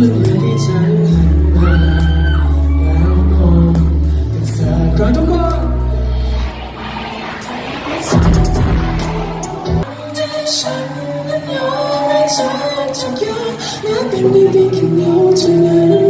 ลึกในใจมาแล้วมองกันสักก่อนทุกคนฉันนั้นยอมให้เธอทุกอย่างนับเป็นนิดเดียวเท่านั้น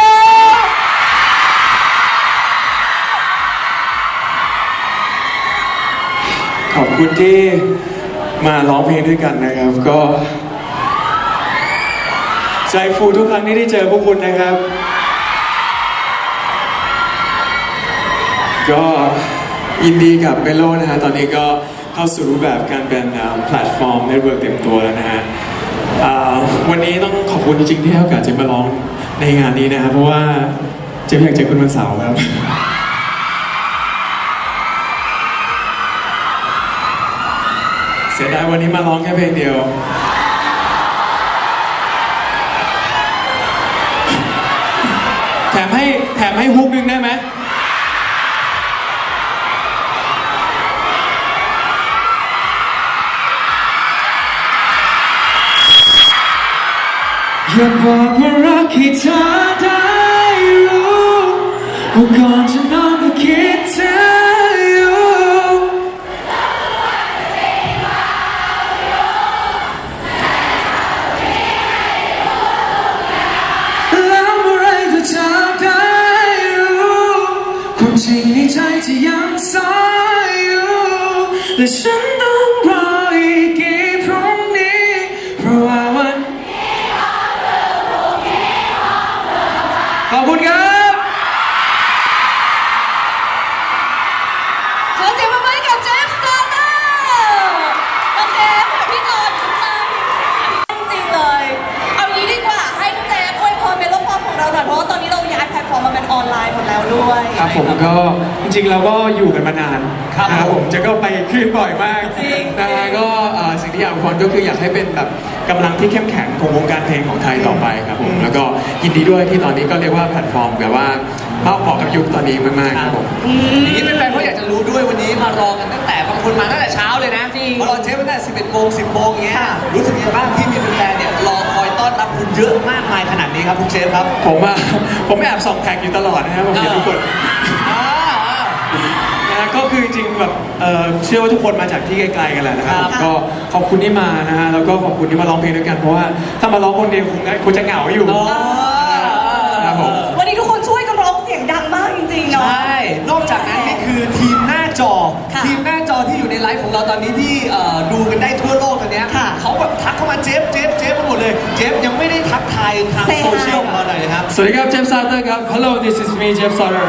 ขอบคุณที่มาร้องเพลงด้วยกันนะครับ ก็ ใจฟูทุกครั้งที่ได้เจอพวกคุณนะครับ ก็ยินดีกับเมโลนะฮะ ตอนนี้ก็เข้าสู่รูปแบบการเป็นแพลตฟอร์มเน็ตเวิร์กเต็มตัวแล้วนะฮะวันนี้ต้องขอบคุณจริงๆที่ให้โอกาสเจมมาร้องในงานนี้นะครับเพราะว่าเจมอยากเจอคุณวันเสาร์ครับ สียดายวันนี้มาร้องแค่เพลงเดียว แถมให้แถมให้ฮุกนึงได้ไหมอย่าบอกว่ารักให้เธอได้รู้ว่าก่อนจะ แแล้วด้วย ครับผมก็จริงๆเราก็อยู่กันมานานครับนะผมจะก็ไปขึ้นบ่อยมากจริงนะฮะก็เอ่อสิ่งที่อยากอวยพรก็คืออยากให้เป็นแบบกำลังที่เข้มแข็งของวงการเพลงของไทยต่อไปครับผมแล้วก็ยินดีด้วยที่ตอนนี้ก็เรียกว่าแพลตฟอร์มแบบว่าเหมาะเหมาะกับยุคตอนนี้มากๆครับผม อย่างนี้เป็นแฟนๆเขาอยากจะรู้ด้วยวันนี้มารอกันตั้งแต่บางคนมาตั้งแต่เช้าเลยนะจริงมารอเชฟตั้งแต่11โมง10โมงอย่างเงี้ยค่ะ รู้สึกยังไงบ้างที่มีแฟนๆเนี่ยรอค อยต้อนรับคุณเยอะมากมายขนาดนี้ครับคุณเชฟครับผมอะผมแอบส่องแท็กอยู่ตลอดนะครับผมเห็นทุกคนอ่าอ่า นะฮะก็คือจริงๆแบบเอ่อเชื่อว่าทุกคนมาจากที่ไกลๆกันแหละนะครับครับก็ขอบคุณที่มานะฮะแล้วก็ขอบคุณที่มาร้องเพลงด้วยกันเพราะว่าถ้ามาร้องคนเดียวคงคงจะเหงาอยู่ อ๋อ ครับผม วันนี้ทุกคนช่วยกันร้องเสียงดังมากจริงๆใชเนาะ่นอกจากนั้นนี่คือทีมหน้าจอ ค่ะ ทีมหน้าจอที่อยู่ในไลฟ์ของเราตอนนี้ที่เอ่อดูกันได้ทั่วโลกตอนเนี้ยค่ะ เขาแบบทักเข้ามาเจฟเจฟเจฟมาห มดเลย เจฟยังไม่ได้ทักทายทาง Say hi โซเชียลของเราหน่อยนะครับ สวัสดีครับเจฟซาเตอร์ครับ Hello this is me Jeff Sutter